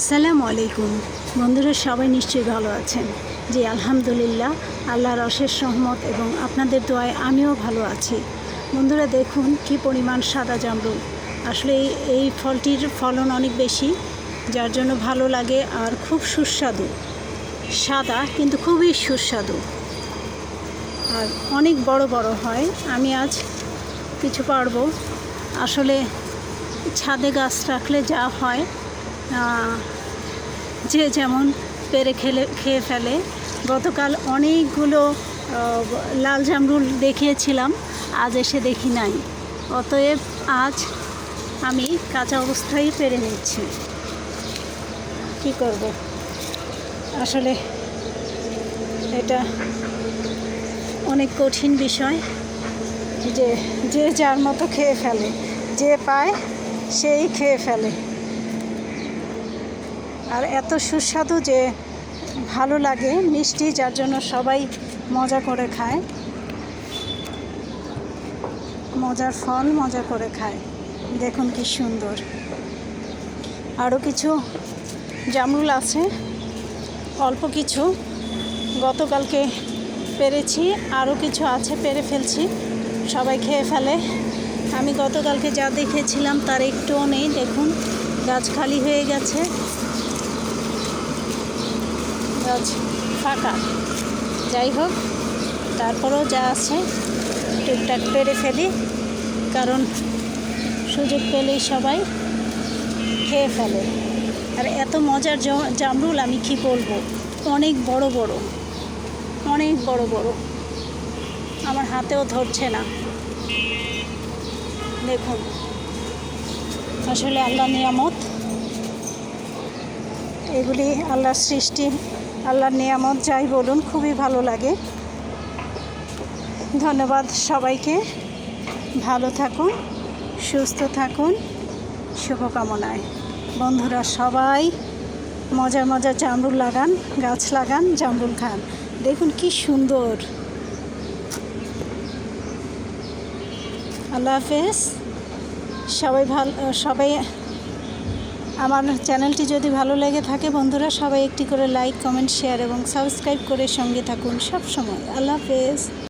আসসালামু আলাইকুম। বন্ধুরা, সবাই নিশ্চয়ই ভালো আছেন। জি, আলহামদুলিল্লাহ, আল্লাহর অশেষ সহমত এবং আপনাদের দোয়ায় আমিও ভালো আছি। বন্ধুরা, দেখুন কি পরিমাণ সাদা জামরুল। আসলে এই- ফলটির ফলন অনেক বেশি, যার জন্য ভালো লাগে আর খুব সুস্বাদু। সাদা কিন্তু খুবই সুস্বাদু। আর অনেক বড় বড় হয়। আমি আজ কিছু পারব। আসলে ছাদে গাছ রাখলে যা হয় যে যেমন পেরে খেলে, খেয়ে ফেলে, গতকাল অনেকগুলো লাল জামরুল দেখিয়েছিলাম, আজ এসে দেখি নাই। অতএব আজ আমি কাঁচা অবস্থায় পেরে নিচ্ছি। কি করব? আসলে এটা অনেক কঠিন বিষয় যে যে যার মতো খেয়ে ফেলে, যে পায়, সেই খেয়ে ফেলে। আর এত সুস্বাদু যে ভালো লাগে, মিষ্টি, যার জন্য সবাই মজা করে খায়। মজার ফল মজা করে খায়। দেখুন কি সুন্দর। আরও কিছু জামরুল আছে। অল্প কিছু। গতকালকে পেরেছি। আরও কিছু আছে, পেরে ফেলছি। সবাই খেয়ে ফেলে। আমি গতকালকে যা দেখেছিলাম তার একটুও নেই। দেখুন, গাছ খালি হয়ে গেছে। গাছ ফাঁকা। যাই হোক, তারপরেও যা আছে টুকটাক পেরে ফেলি, কারণ সুযোগ পেলেই সবাই খেয়ে ফেলে। আর এত মজার জামরুল আমি কি বলব? অনেক বড় বড়, অনেক বড় বড়। আমার হাতেও ধরছে না। দেখুন, আসলে আল্লাহ নিয়ামত। এগুলি আল্লাহর সৃষ্টি, আল্লাহর নিয়ামত, যাই বলুন, খুবই ভালো লাগে। ধন্যবাদ সবাইকে। ভালো থাকুন, সুস্থ থাকুন, শুভকামনায়। বন্ধুরা সবাই মজার মজার জামরুল লাগান, গাছ লাগান, জামরুল খান। দেখুন কি সুন্দর। আল্লাহ হাফেজ। সবাই ভালো, সবাই আমার চ্যানেলটি যদি ভালো লেগে থাকে বন্ধুরা, সবাই একটি করে লাইক কমেন্ট শেয়ার এবং সাবস্ক্রাইব করে সঙ্গে থাকুন সব সময় আল্লাহ হাফেজ।